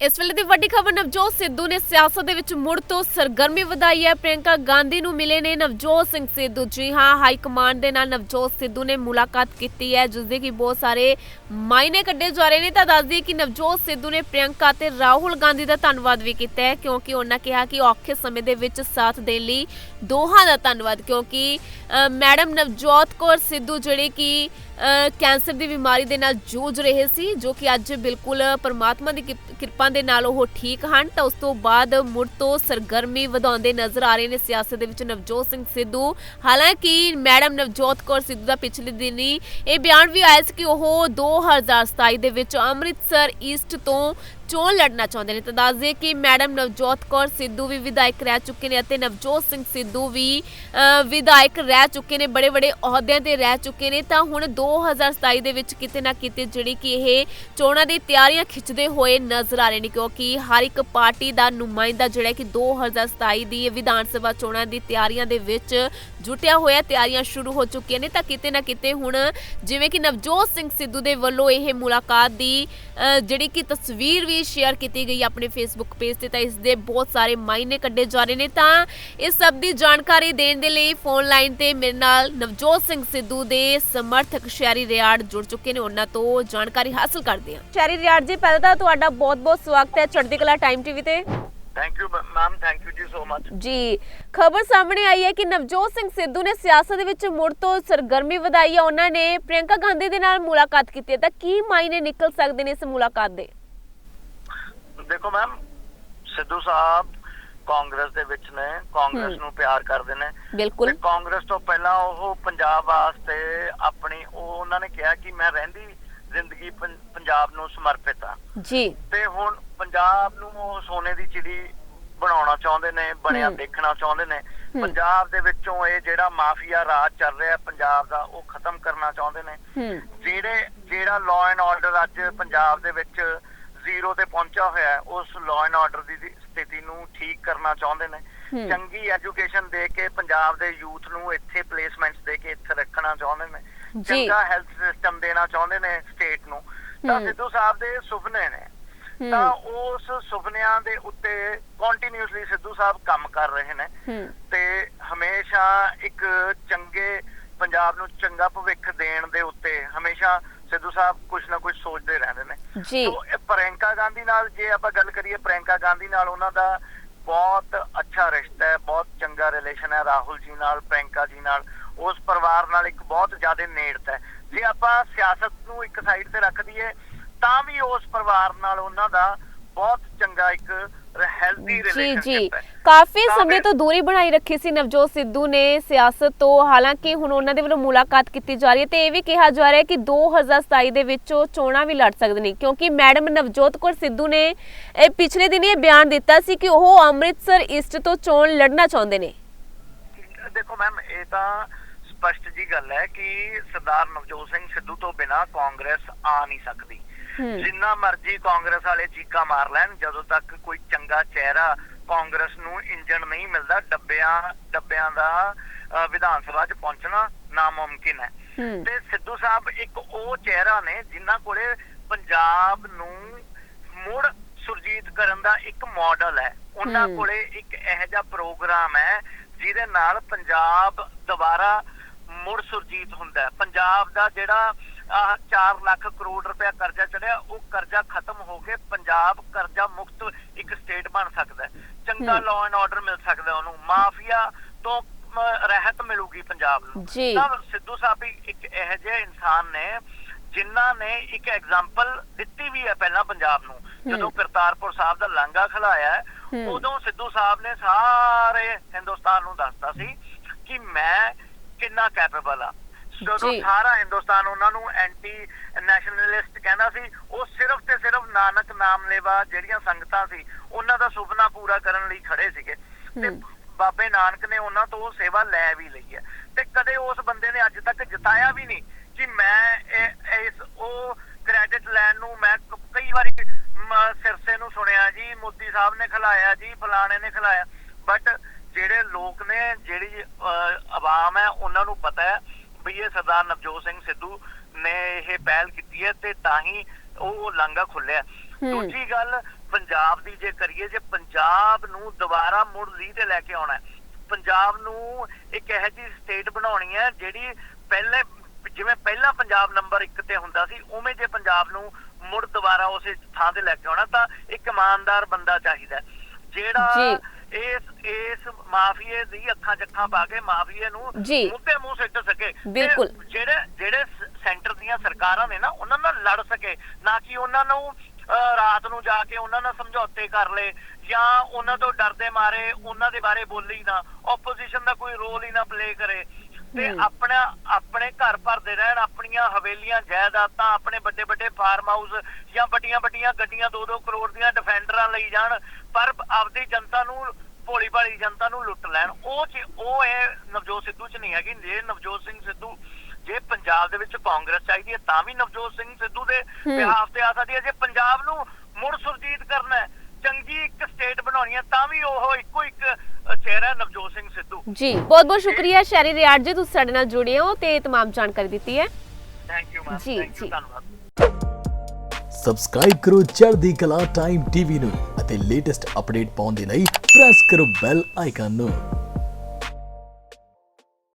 ਇਸ ਵੇਲੇ ਦੀ ਵੱਡੀ ਖਬਰ, ਨਵਜੋਤ ਸਿੱਧੂ ਨੇ ਸਿਆਸਤ ਦੇ ਵਿੱਚ ਮੁੜ ਤੋਂ ਸਰਗਰਮੀ ਵਧਾਈ ਹੈ। ਪ੍ਰਿਯੰਕਾ ਗਾਂਧੀ ਨੂੰ ਮਿਲੇ ਨੇ ਨਵਜੋਤ ਸਿੰਘ ਸਿੱਧੂ। ਜੀ ਹਾਂ, ਹਾਈ ਕਮਾਂਡ ਦੇ ਨਾਲ ਨਵਜੋਤ ਸਿੱਧੂ ਨੇ ਮੁਲਾਕਾਤ ਕੀਤੀ ਹੈ, ਜਿਸ ਦੇ ਕਿ ਬਹੁਤ ਸਾਰੇ ਮਾਇਨੇ ਕੱਢੇ ਜਾ ਰਹੇ ਨੇ। ਤਾਂ ਦੱਸ ਦਈਏ ਕਿ ਨਵਜੋਤ ਸਿੱਧੂ ਨੇ ਪ੍ਰਿਯੰਕਾ ਤੇ ਰਾਹੁਲ ਗਾਂਧੀ ਦਾ ਧੰਨਵਾਦ ਵੀ ਕੀਤਾ ਹੈ, ਕਿਉਂਕਿ ਉਹਨਾਂ ਕਿਹਾ ਕਿ ਔਖੇ ਸਮੇਂ ਦੇ ਵਿੱਚ ਸਾਥ ਦੇਣ ਲਈ ਦੋਹਾਂ ਦਾ ਧੰਨਵਾਦ, ਕਿਉਂਕਿ ਮੈਡਮ ਨਵਜੋਤ ਕੌਰ ਸਿੱਧੂ ਜਿਹੜੇ ਕਿ ਕੈਂਸਰ ਦੀ ਬਿਮਾਰੀ ਦੇ ਨਾਲ ਜੂਝ ਰਹੇ ਸੀ, ਜੋ ਕਿ ਅੱਜ ਬਿਲਕੁਲ ਪਰਮਾਤਮਾ ਦੀ ਕਿਰਪਾ ਕਿਰਪਾ ਦੇ ਨਾਲ ਉਹ ਠੀਕ ਹਨ, ਤਾਂ ਉਸ ਤੋਂ ਬਾਅਦ ਮੁੜ ਤੋਂ ਸਰਗਰਮੀ ਵਧਾਉਂਦੇ ਨਜ਼ਰ ਆ ਰਹੇ ਨੇ ਸਿਆਸਤ ਦੇ ਵਿੱਚ ਨਵਜੋਤ ਸਿੰਘ ਸਿੱਧੂ। ਹਾਲਾਂਕਿ ਮੈਡਮ ਨਵਜੋਤ ਕੌਰ ਸਿੱਧੂ ਦਾ ਪਿਛਲੇ ਦਿਨ ਹੀ ਇਹ ਬਿਆਨ ਵੀ ਆਇਆ ਸੀ ਕਿ ਉਹ 2027 ਦੇ ਵਿੱਚ ਅੰਮ੍ਰਿਤਸਰ ਈਸਟ ਤੋਂ ਚੋਣ ਲੜਨਾ ਚਾਹੁੰਦੇ ਨੇ ਤਾਂ ਦੱਸ ਦਈਏ ਕਿ ਮੈਡਮ ਨਵਜੋਤ ਕੌਰ ਸਿੱਧੂ ਵੀ ਵਿਧਾਇਕ ਰਹਿ ਚੁੱਕੇ ਨੇ ਅਤੇ ਨਵਜੋਤ ਸਿੰਘ ਸਿੱਧੂ ਵੀ ਅ, ਵਿਧਾਇਕ ਰਹਿ ਚੁੱਕੇ ਨੇ ਬੜੇ ਬੜੇ ਅਹੁਦਿਆਂ ਤੇ ਰਹਿ ਚੁੱਕੇ ਨੇ। ਤਾਂ ਹੁਣ 2027 ਦੇ ਵਿੱਚ ਕਿਤੇ ਨਾ ਕਿਤੇ ਜਿਹੜੀ ਕਿ ਇਹ ਚੋਣਾਂ ਦੀ ਤਿਆਰੀਆਂ ਖਿੱਚਦੇ ਹੋਏ ਨਜ਼ਰ ਆ ਰਹੇ ਨੇ ਕਿਉਂਕਿ ਹਰ ਇੱਕ ਪਾਰਟੀ ਦਾ ਨੁਮਾਇੰਦਾ ਜਿਹੜਾ ਕਿ 2027 ਦੀ ਵਿਧਾਨ ਸਭਾ ਚੋਣਾਂ ਦੀ ਤਿਆਰੀਆਂ ਦੇ ਵਿੱਚ ਜੁਟਿਆ ਹੋਇਆ ਤਿਆਰੀਆਂ ਸ਼ੁਰੂ ਹੋ ਚੁੱਕੀਆਂ ਨੇ। ਤਾਂ ਕਿਤੇ ਨਾ ਕਿਤੇ ਹੁਣ ਜਿਵੇਂ ਕਿ ਨਵਜੋਤ ਸਿੰਘ ਸਿੱਧੂ ਦੇ ਵੱਲੋਂ ਇਹ ਮੁਲਾਕਾਤ ਦੀ ਅ, ਜਿਹੜੀ ਕਿ ਤਸਵੀਰ ਵੀ ਸ਼ੇਅਰ ਕੀਤੀ ਗਈ ਆਪਣੇ ਫੇਸਬੁੱਕ ਪੇਜ ਤੇ ਤਾਂ ਇਸ ਦੇ ਬਹੁਤ ਸਾਰੇ ਮਾਇਨੇ ਕੱਢੇ ਜਾ ਰਹੇ ਨੇ। ਤਾਂ ਇਸ ਸਭ ਦੀ ਜਾਣਕਾਰੀ ਦੇਣ ਦੇ ਲਈ ਫੋਨ ਲਾਈਨ ਤੇ ਮੇਰੇ ਨਾਲ ਨਵਜੋਤ ਸਿੰਘ ਸਿੱਧੂ ਦੇ ਸਮਰਥਕ ਸ਼ਹਿਰੀ ਰਿਆੜ ਜੁੜ ਚੁੱਕੇ ਨੇ। ਉਹਨਾਂ ਤੋਂ ਜਾਣਕਾਰੀ ਹਾਸਲ ਕਰਦੇ ਹਾਂ। ਸ਼ਹਿਰੀ ਰਿਆੜ ਜੀ ਪਹਿਲਾਂ ਤਾਂ ਤੁਹਾਡਾ ਬਹੁਤ-ਬਹੁਤ ਸਵਾਗਤ ਹੈ ਚੜ੍ਹਦੀ ਕਲਾ ਟਾਈਮ ਟੀਵੀ ਤੇ। Thank you ma'am thank you ਜੀ ਸੋ ਮਚ ਜੀ ਖਬਰ ਸਾਹਮਣੇ ਆਈ ਹੈ ਕਿ ਨਵਜੋਤ ਸਿੰਘ ਸਿੱਧੂ ਨੇ ਸਿਆਸਤ ਦੇ ਵਿੱਚ ਮੁੜ ਤੋਂ ਸਰਗਰਮੀ ਵਧਾਈ ਹੈ ਉਹਨਾਂ ਨੇ ਪ੍ਰਿਯੰਕਾ ਗਾਂਧੀ ਦੇ ਨਾਲ ਮੁਲਾਕਾਤ ਕੀਤੀ ਹੈ। ਤਾਂ ਕੀ ਮਾਇਨੇ ਨਿਕਲ ਸਕਦੇ ਨੇ ਇਸ ਮੁਲਾਕਾਤ ਦੇ? ਦੇਖੋ ਮੈਮ ਸਿੱਧੂ ਸਾਹਿਬ ਕਾਂਗਰਸ ਦੇ ਵਿੱਚ ਨੇ ਕਾਂਗਰਸ। ਨੂੰ ਪਿਆਰ ਕਰਦੇ ਨੇ। ਬਿਲਕੁਲ। ਤੇ ਕਾਂਗਰਸ ਤੋਂ ਪਹਿਲਾਂ ਉਹ ਪੰਜਾਬ ਵਾਸਤੇ ਆਪਣੀ ਉਹ ਉਹਨਾਂ ਨੇ ਕਿਹਾ ਕਿ ਮੈਂ ਰਹਿੰਦੀ ਜ਼ਿੰਦਗੀ ਪੰਜਾਬ ਨੂੰ ਸਮਰਪਿਤ ਆ। ਜੀ। ਤੇ ਹੁਣ ਪੰਜਾਬ ਨੂੰ ਉਹ ਸੋਨੇ ਦੀ ਚਿੜੀ ਬਣਾਉਣਾ ਚਾਹੁੰਦੇ ਨੇ ਬਣਿਆ। ਦੇਖਣਾ ਚਾਹੁੰਦੇ ਨੇ। ਪੰਜਾਬ ਦੇ ਵਿੱਚੋਂ ਇਹ ਜਿਹੜਾ ਮਾਫੀਆ ਰਾਜ ਚੱਲ ਰਿਹਾ ਪੰਜਾਬ ਦਾ ਉਹ ਖਤਮ ਕਰਨਾ ਚਾਹੁੰਦੇ ਨੇ। ਜਿਹੜੇ ਜਿਹੜਾ ਲਾਅ ਐਂਡ ਆਰਡਰ ਅੱਜ ਪੰਜਾਬ ਦੇ ਵਿੱਚ ਜ਼ੀਰੋ ਤੇ ਪਹੁੰਚਿਆ ਹੋਇਆ ਹੈ ਉਸ ਲਾਅ ਐਂਡ ਆਰਡਰ ਦੀ ਸਥਿਤੀ ਨੂੰ ਠੀਕ ਕਰਨਾ ਚਾਹੁੰਦੇ ਨੇ। ਚੰਗੀ ਐਜੂਕੇਸ਼ਨ ਦੇ ਕੇ ਪੰਜਾਬ ਦੇ ਯੂਥ ਨੂੰ ਇੱਥੇ ਪਲੇਸਮੈਂਟਸ ਦੇ ਕੇ ਇੱਥੇ ਰੱਖਣਾ ਚਾਹੁੰਦੇ ਨੇ। ਚੰਗਾ ਹੈਲਥ ਸਿਸਟਮ ਦੇਣਾ ਚਾਹੁੰਦੇ ਨੇ ਸਟੇਟ ਨੂੰ ਤਾਂ। ਸਿੱਧੂ ਸਾਹਿਬ ਦੇ ਸੁਪਨੇ ਨੇ। ਤਾਂ ਉਸ ਸੁਪਨਿਆਂ ਦੇ ਉੱਤੇ ਕੰਟੀਨਿਊਸਲੀ ਸਿੱਧੂ ਸਾਹਿਬ ਕੰਮ ਕਰ ਰਹੇ ਨੇ ਤੇ ਹਮੇਸ਼ਾ ਇੱਕ ਚੰਗੇ ਪੰਜਾਬ ਨੂੰ ਚੰਗਾ ਭਵਿੱਖ ਦੇਣ ਦੇ ਉੱਤੇ ਹਮੇਸ਼ਾ ਸਿੱਧੂ ਸਾਹਿਬ ਕੁਝ ਨਾ ਕੁਝ ਸੋਚਦੇ ਰਹਿੰਦੇ ਨੇ। ਜੀ। ਪ੍ਰਿਯੰਕਾ ਗਾਂਧੀ ਨਾਲ ਜੇ ਆਪਾਂ ਗੱਲ ਕਰੀਏ ਪ੍ਰਿਯੰਕਾ ਗਾਂਧੀ ਨਾਲ ਉਹਨਾਂ ਦਾ ਬਹੁਤ ਅੱਛਾ ਰਿਸ਼ਤਾ ਹੈ ਬਹੁਤ ਚੰਗਾ ਰਿਲੇਸ਼ਨ ਹੈ ਰਾਹੁਲ ਜੀ ਨਾਲ ਪ੍ਰਿਯੰਕਾ ਜੀ ਨਾਲ ਉਸ ਪਰਿਵਾਰ ਨਾਲ ਇੱਕ ਬਹੁਤ ਜ਼ਿਆਦਾ ਨੇੜਤਾ ਹੈ। ਜੇ ਆਪਾਂ ਸਿਆਸਤ ਨੂੰ ਇੱਕ ਸਾਈਡ ਤੇ ਰੱਖ ਦਈਏ ਤਾਂ ਵੀ ਉਸ ਪਰਿਵਾਰ ਨਾਲ ਉਹਨਾਂ ਦਾ ਬਹੁਤ ਚੰਗਾ ਇੱਕ ਹੈਲਦੀ ਜੀ ਜੀ। ਰਿਲੇਸ਼ਨਸ਼ਿਪ ਹੈ। ਕਾਫੀ ਸਮੇਂ ਤੋਂ ਦੂਰੀ ਬਣਾਈ ਰੱਖੀ ਸੀ ਨਵਜੋਤ ਸਿੱਧੂ ਨੇ ਸਿਆਸਤ ਤੋਂ। ਹਾਲਾਂਕਿ ਹੁਣ ਉਹਨਾਂ ਦੇ ਵੱਲੋਂ ਮੁਲਾਕਾਤ ਕੀਤੀ ਜਾ ਰਹੀ ਹੈ ਤੇ ਇਹ ਵੀ ਕਿਹਾ ਜਾ ਰਿਹਾ ਹੈ ਕਿ 2027 ਦੇ ਵਿੱਚ ਉਹ ਚੋਣਾਂ ਵੀ ਲੜ ਸਕਦੇ ਨੇ ਕਿਉਂਕਿ ਮੈਡਮ ਨਵਜੋਤ ਕੌਰ ਸਿੱਧੂ ਨੇ ਇਹ ਪਿਛਲੇ ਦਿਨ ਇਹ ਬਿਆਨ ਦਿੱਤਾ ਸੀ ਕਿ ਉਹ ਅੰਮ੍ਰਿਤਸਰ ਈਸਟ ਤੋਂ ਚੋਣ ਲੜਨਾ ਚਾਹੁੰਦੇ ਨੇ। ਦੇਖੋ ਮੈਮ ਇਹ ਤਾਂ ਸਪਸ਼ਟ ਜੀ ਗੱਲ ਹੈ ਕਿ ਸਰਦਾਰ ਨਵਜੋਤ ਸਿੰਘ ਸਿੱਧੂ ਤੋਂ ਬਿਨਾ ਕਾਂਗਰਸ ਆ ਨਹੀਂ ਸਕਦੀ। ਜਿੰਨਾ ਮਰਜ਼ੀ ਕਾਂਗਰਸ ਵਾਲੇ ਚੀਕਾਂ ਮਾਰ ਲੈਣ ਜਦੋਂ ਤੱਕ ਕੋਈ ਚੰਗਾ ਚਿਹਰਾ ਕਾਂਗਰਸ ਨੂੰ ਇੰਜਣ ਨਹੀਂ ਮਿਲਦਾ ਡੱਬਿਆਂ ਡੱਬਿਆਂ ਦਾ ਵਿਧਾਨ ਸਭਾ 'ਚ ਪਹੁੰਚਣਾ ਨਾਮੁਮਕਿਨ ਹੈ। ਹੂੰ। ਤੇ ਸਿੱਧੂ ਸਾਹਿਬ ਇੱਕ ਉਹ ਚਿਹਰਾ ਨੇ ਜਿਨ੍ਹਾਂ ਕੋਲੇ ਪੰਜਾਬ ਨੂੰ ਮੁੜ ਸੁਰਜੀਤ ਕਰਨ ਦਾ ਇੱਕ ਮਾਡਲ ਹੈ। ਉਹਨਾਂ। ਕੋਲੇ ਇੱਕ ਇਹੋ ਜਿਹਾ ਪ੍ਰੋਗਰਾਮ ਹੈ ਜਿਹਦੇ ਨਾਲ ਪੰਜਾਬ ਦੁਬਾਰਾ ਮੁੜ ਸੁਰਜੀਤ ਹੁੰਦਾ ਹੈ। ਪੰਜਾਬ ਦਾ ਜਿਹੜਾ 4 ਲੱਖ ਕਰੋੜ ਰੁਪਇਆ ਕਰਜ਼ਾ ਚੜਿਆ ਉਹ ਕਰਜ਼ਾ ਖਤਮ ਹੋ ਕੇ ਪੰਜਾਬ ਕਰਜ਼ਾ ਮੁਕਤ ਇੱਕ ਸਟੇਟ ਬਣ ਸਕਦਾ ਚੰਗਾ। ਲਾਅ ਐਂਡ ਆਰਡਰ ਮਿਲ ਸਕਦਾ ਉਹਨੂੰ ਮਾਫੀਆ ਤੋਂ ਰਹਿਤ ਮਿਲੂਗੀ ਪੰਜਾਬ ਨੂੰ। ਤਾਂ ਸਿੱਧੂ ਸਾਹਿਬ ਵੀ ਇੱਕ ਇਹੋ ਜਿਹੇ ਇਨਸਾਨ ਨੇ ਜਿਨ੍ਹਾਂ ਨੇ ਇੱਕ ਐਗਜ਼ਾਮਪਲ ਦਿੱਤੀ ਵੀ ਹੈ ਪਹਿਲਾਂ ਪੰਜਾਬ ਨੂੰ ਜਦੋਂ ਕਰਤਾਰਪੁਰ ਸਾਹਿਬ ਦਾ ਲਾਂਘਾ ਖਲਾਇਆ। ਉਦੋਂ ਸਿੱਧੂ ਸਾਹਿਬ ਨੇ ਸਾਰੇ ਹਿੰਦੁਸਤਾਨ ਨੂੰ ਦੱਸਤਾ ਸੀ ਕਿ ਮੈਂ ਕਿੰਨਾ ਕੈਪੇਬਲ ਆ ਜਦੋਂ। ਸਾਰਾ ਹਿੰਦੁਸਤਾਨ ਉਹਨਾਂ ਨੂੰ ਐਂਟੀ ਨੈਸ਼ਨਲਿਸਟ ਕਹਿੰਦਾ ਸੀ ਉਹ ਸਿਰਫ ਤੇ ਸਿਰਫ ਨਾਨਕ ਨਾਮ ਲੈਵਾ ਜਿਹੜੀਆਂ ਸੰਗਤਾਂ ਸੀ ਉਹਨਾਂ ਦਾ ਸੁਪਨਾ ਪੂਰਾ ਕਰਨ ਲਈ ਖੜੇ ਸੀਗੇ ਤੇ। ਬਾਬੇ ਨਾਨਕ ਨੇ ਉਹਨਾਂ ਤੋਂ ਸੇਵਾ ਲੈ ਵੀ ਲਈ ਹੈ ਤੇ ਕਦੇ ਉਸ ਬੰਦੇ ਨੇ ਅੱਜ ਤੱਕ ਜਿਤਾਇਆ ਵੀ ਨਹੀਂ ਕਿ ਮੈਂ ਇਸ ਉਹ ਕ੍ਰੈਡਿਟ ਲੈਣ ਨੂੰ ਮੈਂ ਕਈ ਵਾਰੀ ਸਿਰਸੇ ਨੂੰ ਸੁਣਿਆ ਜੀ ਮੋਦੀ ਸਾਹਿਬ ਨੇ ਖਿਲਾਇਆ ਜੀ ਫਲਾਣੇ ਨੇ ਖਿਲਾਇਆ ਬਟ ਜਿਹੜੇ ਲੋਕ ਨੇ ਜਿਹੜੀ ਆਵਾਮ ਹੈ ਉਹਨਾਂ ਨੂੰ ਪਤਾ ਹੈ ਵੀ ਇਹ ਸਰਦਾਰ ਨਵਜੋਤ ਸਿੰਘ ਸਿੱਧੂ ਨੇ ਇਹ ਪਹਿਲ ਕੀਤੀ ਹੈ ਤੇ ਤਾਂ ਹੀ ਉਹ ਲਾਂਘਾ ਖੁੱਲਿਆ। ਦੂਜੀ ਗੱਲ ਪੰਜਾਬ ਦੀ ਜੇ ਕਰੀਏ ਜੇ ਪੰਜਾਬ ਨੂੰ ਦੁਬਾਰਾ ਮੁੜ ਲੀ ਤੇ ਲੈ ਕੇ ਆਉਣਾ ਹੈ ਪੰਜਾਬ ਨੂੰ ਇੱਕ ਇਹੋ ਜਿਹੀ ਸਟੇਟ ਬਣਾਉਣੀ ਹੈ ਜਿਹੜੀ ਪਹਿਲੇ ਜਿਵੇਂ ਪਹਿਲਾਂ ਪੰਜਾਬ ਨੰਬਰ 1 ਤੇ ਹੁੰਦਾ ਸੀ ਉਵੇਂ ਜੇ ਪੰਜਾਬ ਨੂੰ ਮੁੜ ਦੁਬਾਰਾ ਉਸੇ ਥਾਂ ਤੇ ਲੈ ਕੇ ਆਉਣਾ ਤਾਂ ਇੱਕ ਇਮਾਨਦਾਰ ਬੰਦਾ ਚਾਹੀਦਾ ਜਿਹੜਾ ਇਸ ਇਸ ਮਾਫੀਏ ਦੀ ਅੱਖਾਂ ਚੱਖਾਂ ਪਾ ਕੇ ਮਾਫੀਏ ਨੂੰ ਜੀ। ਮੂੰਹ ਸਿੱਟ ਸਕੇ ਬਿਲਕੁਲ। ਜਿਹੜੇ ਜਿਹੜੇ ਸੈਂਟਰ ਦੀਆਂ ਸਰਕਾਰਾਂ ਨੇ ਨਾ ਉਹਨਾਂ ਨਾਲ ਲੜ ਸਕੇ ਨਾ ਕਿ ਉਹਨਾਂ ਨੂੰ ਰਾਤ ਨੂੰ ਜਾ ਕੇ ਉਹਨਾਂ ਨਾਲ ਸਮਝੌਤੇ ਕਰ ਲਏ ਜਾਂ ਉਹਨਾਂ ਤੋਂ ਡਰਦੇ ਮਾਰੇ ਉਹਨਾਂ ਦੇ ਬਾਰੇ ਬੋਲੀ ਨਾ ਆਪੋਜੀਸ਼ਨ ਦਾ ਕੋਈ ਰੋਲ ਹੀ ਨਾ ਪਲੇ ਕਰੇ ਤੇ। ਆਪਣਾ ਆਪਣੇ ਘਰ ਭਰਦੇ ਰਹਿਣ ਆਪਣੀਆਂ ਹਵੇਲੀਆਂ ਜਾਇਦਾਦਾਂ ਆਪਣੇ ਵੱਡੇ ਵੱਡੇ ਫਾਰਮ ਹਾਊਸ ਜਾਂ ਵੱਡੀਆਂ ਵੱਡੀਆਂ ਗੱਡੀਆਂ 2-2 ਕਰੋੜ ਦੀਆਂ ਡਿਫੈਂਡਰਾਂ ਲਈ ਜਾਣ ਪਰ ਆਪਦੀ ਜਨਤਾ ਨੂੰ ਭੋਲੀ ਭਾਲੀ ਜਨਤਾ ਨੂੰ ਲੁੱਟ ਲੈਣ ਉਹ ਚ ਉਹ ਇਹ ਨਵਜੋਤ ਸਿੱਧੂ ਚ ਨਹੀਂ ਹੈਗੀ ਜੇ ਨਵਜੋਤ ਸਿੰਘ ਸਿੱਧੂ ਜੇ ਪੰਜਾਬ ਦੇ ਵਿੱਚ ਕਾਂਗਰਸ ਚਾਹੀਦੀ ਹੈ ਤਾਂ ਵੀ ਨਵਜੋਤ ਸਿੰਘ ਸਿੱਧੂ ਦੇ। ਬਿਹਾਫ ਤੇ ਆ ਸਕਦੀ ਹੈ ਜੇ ਪੰਜਾਬ ਨੂੰ ਮੁੜ ਸੁਰਜੀਤ ਕਰਨਾ ਹੈ ਚੰਗੀ ਇੱਕ ਸਟੇਟ ਬਣਾਉਣੀ ਹੈ ਤਾਂ ਵੀ ਉਹ ਇੱਕੋ ਇੱਕ ਚਿਹਰਾ ਹੈ ਨਵਜੋਤ ਸਿੰਘ ਸਿੱਧੂ ਜੀ ਬਹੁਤ ਬਹੁਤ ਸ਼ੁਕਰੀਆ ਸ਼ੈਰੀ ਰਿਆੜ ਜੀ ਤੁਸੀਂ ਸਾਡੇ ਨਾਲ ਜੁੜੇ ਹੋ ਤੇ तमाम ਜਾਣਕਾਰੀ ਦਿੱਤੀ ਹੈ thank you ma'am ji, thank you ji. ਧੰਨਵਾਦ ਸਬਸਕ੍ਰਾਈਬ ਕਰੋ ਚੜ੍ਹਦੀ ਕਲਾ ਟਾਈਮ ਟੀਵੀ ਨੂੰ ਅਤੇ ਲੇਟੈਸਟ ਅਪਡੇਟ ਪਾਉਣ ਦੇ ਲਈ ਪ੍ਰੈਸ ਕਰੋ ਬੈਲ ਆਈਕਨ ਨੂੰ